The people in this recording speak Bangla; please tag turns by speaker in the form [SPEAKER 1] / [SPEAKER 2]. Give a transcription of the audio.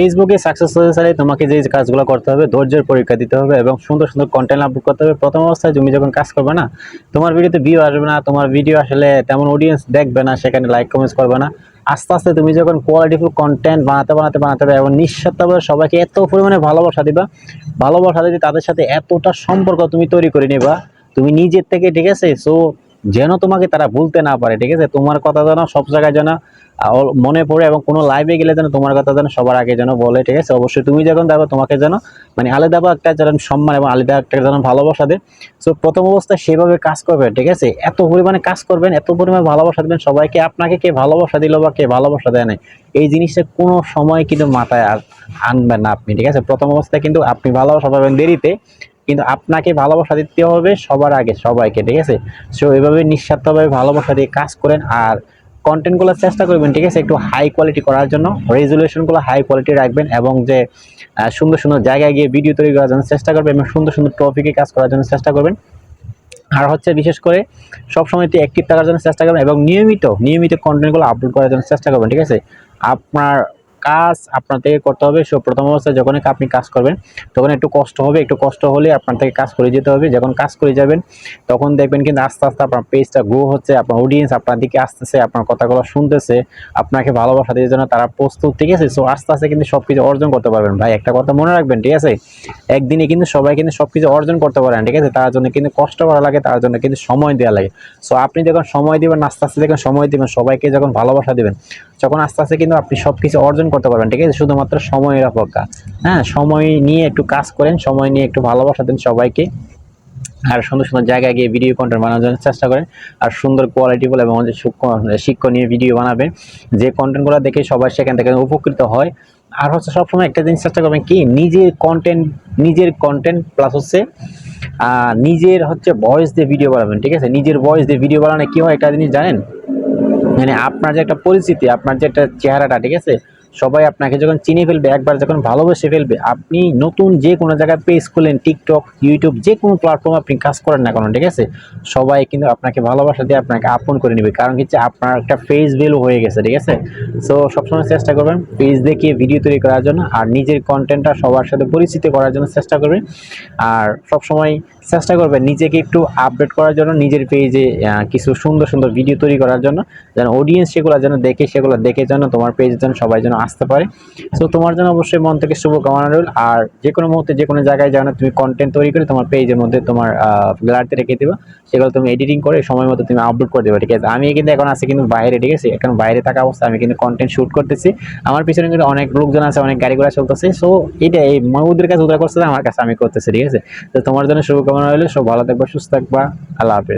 [SPEAKER 1] ফেসবুকে সাকসেস হতে চাইলে তোমাকে যে কাজগুলো করতে হবে, ধৈর্যের পরীক্ষা দিতে হবে এবং সুন্দর সুন্দর কন্টেন্ট আপলোড করতে হবে। প্রথম অবস্থায় তুমি যখন কাজ করবে না, তোমার ভিডিওতে ভিউ আসবে না, তোমার ভিডিও আসলে তেমন অডিয়েন্স দেখবে না, সেখানে লাইক কমেন্টস করবে না। আস্তে আস্তে তুমি যখন কোয়ালিটিফুল কন্টেন্ট বানাতে বানাতে বানাতে হবে এবং নিঃস্বার্থভাবে সবাইকে এত পরিমাণে ভালোবাসা দিবা, ভালোবাসা দিতে তাদের সাথে এতটা সম্পর্ক তুমি তৈরি করে নিবা, তুমি নিজের থেকে, ঠিক আছে? সো যেন তোমাকে তারা ভুলতে না পারে, ঠিক আছে? তোমার কথা যেন সব জায়গায় যেন মনে পড়ে এবং কোনো লাইভে গেলে যেন তোমার কথা যেন সবার আগে যেন বলে, ঠিক আছে? অবশ্যই তুমি যখন দেখো, তোমাকে যেন মানে আলাদা একটা যেন সম্মান এবং আলাদা একটা যেন ভালোবাসা দেয়। সো প্রথম অবস্থায় সেভাবে কাজ করবেন, ঠিক আছে? এত পরিমাণে কাজ করবেন, এত পরিমাণে ভালোবাসা দেবেন, সবাইকে আপনাকে কে ভালোবাসা দিল বা কে ভালোবাসা দেয় নাই, এই জিনিসটা কোনো সময় কিন্তু মাথায় আনবেন না আপনি, ঠিক আছে? প্রথম অবস্থায় কিন্তু আপনি ভালোবাসা পাবেন দেরিতে কিন্তু আপনাকে ভালোবাসা দিতে হবে সবার আগে সবাইকে, ঠিক আছে? সো এভাবে নিঃস্বার্থভাবে ভালোবাসা দিয়ে কাজ করেন আর কন্টেন্টগুলো চেষ্টা করবেন, ঠিক আছে? একটু হাই কোয়ালিটি করার জন্য রেজুলেশনগুলো হাই কোয়ালিটি রাখবেন এবং যে সুন্দর সুন্দর জায়গায় গিয়ে ভিডিও তৈরি করার জন্য চেষ্টা করবেন এবং সুন্দর সুন্দর টপিকে কাজ করার জন্য চেষ্টা করবেন। আর হচ্ছে বিশেষ করে সবসময় একটু অ্যাক্টিভ থাকার জন্য চেষ্টা করবেন এবং নিয়মিত নিয়মিত কন্টেন্টগুলো আপলোড করার জন্য চেষ্টা করবেন, ঠিক আছে? আপনার কাজ আপনার থেকে করতে হবে। প্রথম অবস্থায় যখন আপনি কাজ করবেন, তখন একটু কষ্ট হবে। একটু কষ্ট হলে আপনার থেকে কাজ করে যেতে হবে। যখন কাজ করে যাবেন, তখন দেখবেন কিন্তু আস্তে আস্তে আপনার পেজটা গ্রো হচ্ছে, আপনার অডিয়েন্স আপনার দিকে আসতেছে, আপনার কথাগুলো শুনতেছে, আপনাকে ভালোবাসা দেওয়ার জন্য তারা প্রস্তুত, ঠিক আছে? সো আস্তে আস্তে কিন্তু সব কিছু অর্জন করতে পারবেন। ভাই, একটা কথা মনে রাখবেন, ঠিক আছে? একদিনে কিন্তু সবাই কিন্তু সব কিছু অর্জন করতে পারেন ঠিক আছে? তার জন্য কিন্তু কষ্ট করা লাগে, তার জন্য কিন্তু সময় দেওয়া লাগে। সো আপনি যখন সময় দিবেন, আস্তে আস্তে যখন সময় দিবেন, সবাইকে যখন ভালোবাসা দিবেন তখন আস্তে আস্তে কিন্তু আপনি সব কিছু অর্জন করতে পারবেন, ঠিক আছে? শুধুমাত্র সময়ের অপেক্ষা হ্যাঁ সময় নিয়ে একটু কাজ করেন, সময় নিয়ে একটু ভালোবাসা দেন সবাইকে। আর সুন্দর সুন্দর জায়গায় গিয়ে ভিডিও কন্টেন্ট বানানোর জন্য চেষ্টা করেন। আর সুন্দর কোয়ালিটিফুল এবং যে সূক্ষ্ম- শিক্ষণীয় ভিডিও বানাবেন। যে কন্টেন্টগুলো দেখে সবাই সেখান থেকে উপকৃত হয়। আর হচ্ছে সবসময় একটা জিনিস চেষ্টা করবেন কি? নিজের কন্টেন্ট নিজের কন্টেন্ট প্লাস হচ্ছে নিজের হচ্ছে ভয়েস দিয়ে ভিডিও বানাবেন, ঠিক আছে? নিজের ভয়েস দিয়ে ভিডিও বানানো কি হয়? একটা জিনিস জানেন? মানে আপনার যে একটা পরিস্থিতি আপনার যে একটা চেহারাটা ঠিক আছে? সবাই আপনাকে যখন চিনে ফেলবে, একবার যখন ভালোবেসে ফেলবে, আপনি নতুন যে কোনো জায়গায় পেজ খুলেন টিকটক ইউটিউব যে কোনো প্ল্যাটফর্মে আপনি কাজ করেন না কেন, ঠিক আছে? সবাই কিন্তু আপনাকে ভালোবাসা দিয়ে আপনাকে আপন করে নেবে। কারণ হচ্ছে আপনার একটা ফেস ভ্যালু হয়ে গেছে, ঠিক আছে? সো সবসময় চেষ্টা করবেন পেজ দেখিয়ে ভিডিও তৈরি করার জন্য আর নিজের কন্টেন্টটা সবার সাথে পরিচিত করার জন্য চেষ্টা করবেন। আর সবসময় চেষ্টা করবেন নিজেকে একটু আপডেট করার জন্য, নিজের পেজে কিছু সুন্দর সুন্দর ভিডিও তৈরি করার জন্য, যেন অডিয়েন্স সেগুলো যেন দেখে, সেগুলো দেখে যেন তোমার পেজ যেন সবাই যেন আসতে পারে। সো তোমার জন্য অবশ্যই মন থেকে শুভকামনা রইল। আর যে কোনো মুহূর্তে, যে কোনো জায়গায় যেন তুমি কন্টেন্ট তৈরি করে তোমার পেজের মধ্যে তোমার গ্যালারিতে রেখে দেবা। সেগুলো তুমি এডিটিং করে সময় মতো তুমি আপলোড করে দেবে, ঠিক আছে? আমি কিন্তু এখন আছি কিন্তু বাইরে, ঠিক আছে? এখন বাইরে থাকা অবস্থা আমি কিন্তু কন্টেন্ট শ্যুট করতেছি। আমার পিছনে কিন্তু অনেক লোকজন আছে, অনেক গাড়ি ঘোড়া চলতেছে। সো এটা এই ওদের কাছে ওদের করছে আমার কাছে আমি করতেছি, ঠিক আছে? তো তোমার জন্য শুভকামনা রইল। সব ভালো থাকবা, সুস্থ থাকবা। আল্লাহ হাফেজ।